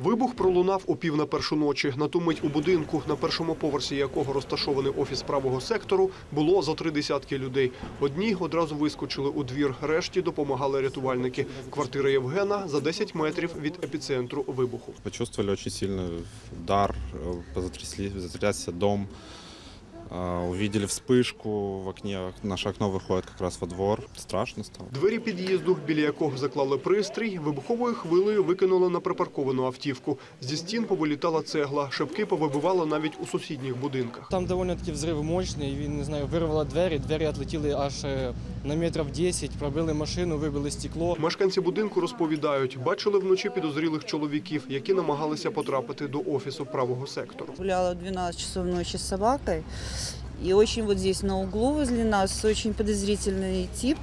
Вибух пролунав о пів на першу ночі. На ту мить у будинку, на першому поверсі якого розташований офіс правого сектору, було за три десятки людей. Одні одразу вискочили у двір, решті допомагали рятувальники. Квартира Євгена за 10 метрів від епіцентру вибуху. Почувствовали дуже сильний удар, затрясся дом. Увидели вспышку в окне, наше окно выходит как раз во двор. Страшно стало. Двері під'їзду, біля якого заклали пристрій, вибуховою хвилею викинули на припарковану автівку. Зі стін повилітала цегла, шибки повибивало навіть у сусідніх будинках. Там доволі-таки взрив мощний, він, не знаю, вирвало двері, двері відлетіли аж е, на метрів 10, пробили машину, вибили стекло. Мешканці будинку розповідають, бачили вночі підозрілих чоловіків, які намагалися потрапити до офісу правого сектору. Гуляла в 12 часов ночи с собакой. И очень вот здесь на углу возле нас очень подозрительный тип,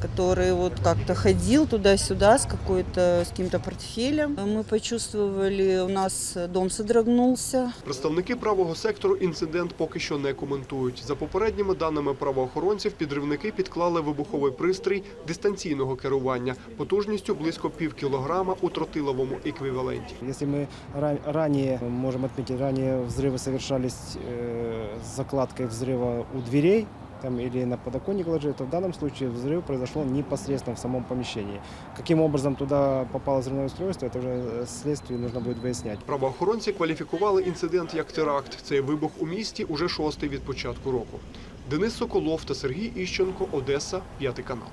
который вот как-то ходил туда-сюда с какой-то, с каким-то портфелем. Мы почувствовали, у нас дом содрогнулся. Представники правого сектору інцидент поки що не коментують. За попередніми даними правоохоронців, підривники підклали вибуховий пристрій дистанційного керування потужністю близько пів кілограма у тротиловому еквіваленті. Если мы ра- ранее, можем отметить, ранее взрывы совершались э, с закладкой взрыва у дверей там, или на подоконник ложили, то в данном случае взрыв произошел непосредственно в самом помещении. Каким образом туда попало взрывное устройство, это уже э, следствию нужно будет выяснять. Правоохоронці кваліфікували інцидент як теракт. Цей вибух у місті уже шостий від початку року. Денис Соколов та Сергій Іщенко, Одеса, п'ятий канал.